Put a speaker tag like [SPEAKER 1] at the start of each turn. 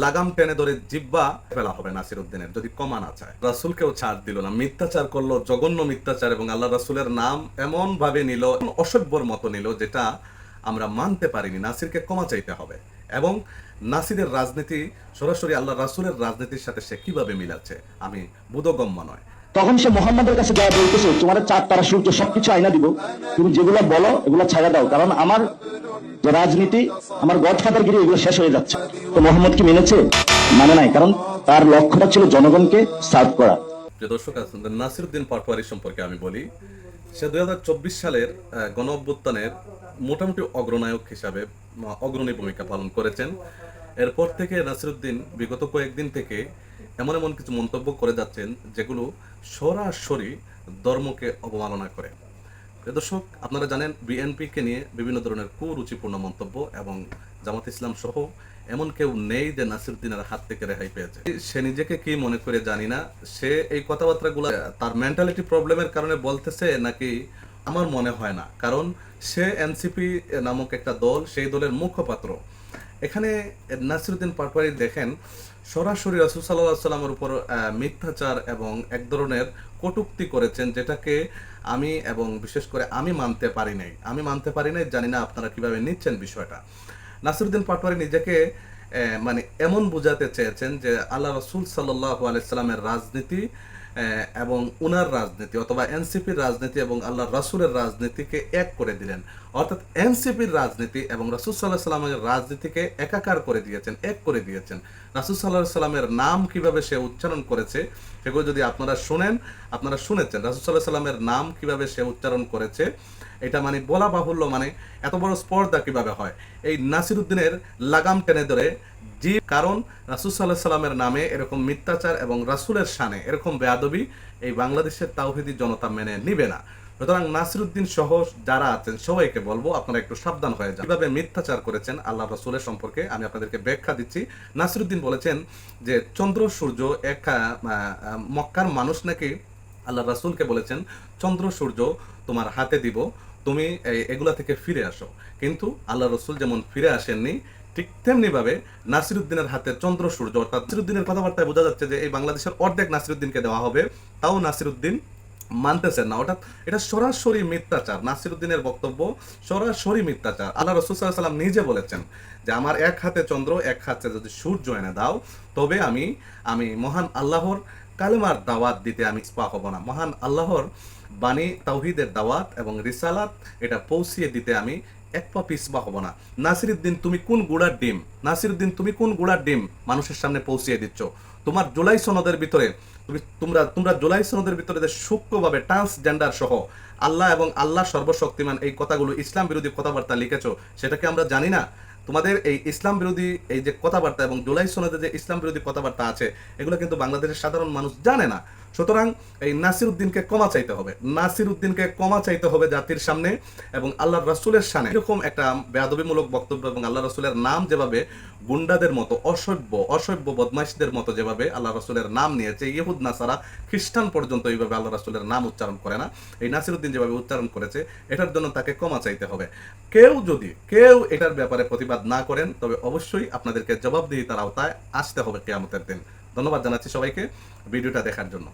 [SPEAKER 1] লাগাম টেনে ধরে জিব্বা ফেলা হবে নাসির উদ্দিনের যদি কমানা চায়। রাসুলকেও ছাড় দিল না, মিথ্যাচার করল, জঘন্য মিথ্যাচার এবং আল্লাহ রাসুলের নাম এমন ভাবে নিল অসভ্যর মতো নিল যেটা আমরা মানতে পারিনি। নাসিরকে কমা চাইতে হবে এবং নাসিরের রাজনীতি, সরাসরি আল্লাহ রাসুলের রাজনীতির সাথে সে কীভাবে মিলাচ্ছে, আমি বোধগম্য নয়।
[SPEAKER 2] তখন সে মোহাম্মদের কাছে যা বলতেছে, তোমার চার তারা সূর্য সবকিছু আইনা দিব। তুমি যেগুলো বলো, এগুলো ছাড়া দাও। কারণ আমার যে রাজনীতি, আমার গডফাদার গিরি এগুলো শেষ হয়ে যাচ্ছে। তো মোহাম্মদ কি মেনেছে? মানে নাই। কারণ তার লক্ষ্যটা ছিল জনগণকে সার্ভ করা।
[SPEAKER 1] দর্শক নাসিরুদ্দিন পাটোয়ারি সম্পর্কে আমি বলি। সে দুই হাজার চব্বিশ সালের গণ অভ্যুত্থানের মোটামুটি অগ্রনায়ক হিসাবে অগ্রণী ভূমিকা পালন করেছেন। এরপর থেকে নাসিরুদ্দিন বিগত কয়েকদিন থেকে এমন এমন কিছু মন্তব্য করে যাচ্ছেন, যেগুলো সরাসরি ধর্মকে অবমাননা করে। দর্শক, আপনারা জানেন বিএনপিকে নিয়ে বিভিন্ন ধরনের কুরুচিপূর্ণ মন্তব্য এবং জামাত ইসলাম সহ এমন কেউ নেই যে নাসিরুদ্দিনের হাত থেকে রেহাই পেয়েছে। সে নিজেকে কি মনে করে জানি না, সে এই কথাবার্তাগুলো তার মেন্টালিটি প্রবলেমের কারণে বলতেছে নাকি আমার মনে হয় না। কারণ সে এনসিপি নামক একটা দল, সেই দলের মুখপাত্র। এখানে নাসিরুদ্দিন পাটওয়ারি দেখেন, সরাসরি রাসুল সাল্লাহ সাল্লামের উপর মিথ্যাচার এবং এক ধরনের কটুক্তি করেছেন যেটাকে আমি এবং বিশেষ করে আমি মানতে পারি নাই। আমি মানতে পারি নাই, জানি না আপনারা কীভাবে নিচ্ছেন বিষয়টা। নাসিরুদ্দিন পাটওয়ারি নিজেকে মানে এমন বোঝাতে চেয়েছেন যে আল্লাহ রসুল সাল্লাহ আলাইসাল্লামের রাজনীতি এবং উনার রাজনীতি অথবা এনসিপির রাজনীতি এবং আল্লাহ রাসুলের রাজনীতিকে এক করে দিলেন। অর্থাৎ এনসিপির রাজনীতি এবং রাসুল সাল্লাহ সাল্লামের রাজনীতিকে একাকার করে দিয়েছেন, এক করে দিয়েছেন। রাসুল সাল্লাহ সাল্লামের নাম কীভাবে সে উচ্চারণ করেছে, সেগুলো যদি আপনারা শুনেন, আপনারা শুনেছেন রাসুল সাল্লাহ সাল্লামের নাম কীভাবে সে উচ্চারণ করেছে, এটা মানে বলা বাহুল্য মানে এত বড় স্পর্ধা কীভাবে হয়? এই নাসিরুদ্দিনের লাগাম টেনে ধরে জি, কারণ রাসুল সাল্লাহ সাল্লামের নামে এরকম মিথ্যাচার এবং রাসুলের শানে এরকম বেয়াদবি এই বাংলাদেশের তাওহিদি জনতা মেনে নিবে না। সুতরাং নাসিরুদ্দিন সহ যারা আছেন, সবাইকে বলব আপনারা একটু সাবধান হয়ে যান। কীভাবে মিথ্যাচার করেছেন আল্লাহ রাসুলের সম্পর্কে আমি আপনাদেরকে ব্যাখ্যা দিচ্ছি। নাসিরুদ্দিন বলেছেন যে, চন্দ্র, সূর্য এক মক্কার মানুষ নাকি আল্লাহ রাসুলকে বলেছেন, চন্দ্র, সূর্য তোমার হাতে দিব, তুমি এগুলা থেকে ফিরে আসো। কিন্তু আল্লাহ রসুল যেমন ফিরে আসেননি ঠিক তেমনি ভাবে নাসিরুদ্দিনের হাতে চন্দ্র সূর্য, অর্থাৎ নাসিরুদ্দিনের কথাবার্তায় বোঝা যাচ্ছে যে এই বাংলাদেশের অর্ধেক নাসিরুদ্দিনকে দেওয়া হবে। তাও নাসিরুদ্দিন মানতেছেন না। অর্থাৎ এটা সরাসরি মিথ্যাচার, নাসিরুদ্দিনের বক্তব্য সরাসরি মিথ্যাচার। আল্লাহ রসুল সাল্লাহ সাল্লাম নিজে বলেছেন যে, আমার এক হাতে চন্দ্র, এক হাতে যদি সূর্য এনে দাও, তবে আমি আমি মহান আল্লাহর কালেমার দাওয়াত দিতে আমি স্পা হব না। মহান আল্লাহর বাণী, তাওহিদের দাওয়াত এবং রিসালাত, এটা পৌঁছিয়ে দিতে আমি এক পা পিসবা না। তুমি কোন গুড়ার ডিম? তুমি কোন গুড়ার ডিম মানুষের সামনে পৌঁছিয়ে দিচ্ছ? তোমার জুলাই সনদের ভিতরে, তুমি, তোমরা তোমরা জুলাই সনদের ভিতরে যে সূক্ষ্মভাবে ট্রান্সজেন্ডার সহ আল্লাহ এবং আল্লাহ সর্বশক্তিমান এই কথাগুলো ইসলাম বিরোধী কথাবার্তা লিখেছ সেটাকে আমরা জানি না? তোমাদের এই ইসলাম বিরোধী এই যে কথাবার্তা এবং জুলাই সনদে যে ইসলাম বিরোধী কথাবার্তা আছে, এগুলো কিন্তু বাংলাদেশের সাধারণ মানুষ জানে না। সুতরাং এই নাসির উদ্দিনকে ক্ষমা চাইতে হবে। নাসির উদ্দিনকে ক্ষমা চাইতে হবে জাতির সামনে এবং আল্লাহ রাসুলের সামনে। এরকম একটা বেয়াদবিমূলক বক্তব্য এবং আল্লাহ রাসুলের নাম যেভাবে গুন্ডাদের মতো, অসভ্য অসভ্য বদমাইশদের মতো যেভাবে আল্লাহ রাসুলের নাম নিয়েছে, ইহুদ, নাসারা, খ্রিস্টান পর্যন্ত এইভাবে আল্লাহ রাসুলের নাম উচ্চারণ করে না। এই নাসির উদ্দিন যেভাবে উচ্চারণ করেছে, এটার জন্য তাকে ক্ষমা চাইতে হবে। কেউ যদি, কেউ এটার ব্যাপারে প্রতিবাদ না করেন, তবে অবশ্যই আপনাদেরকে জবাবদিহিতার আওতায় আসতে হবে কেয়ামতের দিন। ধন্যবাদ জানাচ্ছি সবাইকে ভিডিওটা দেখার জন্য।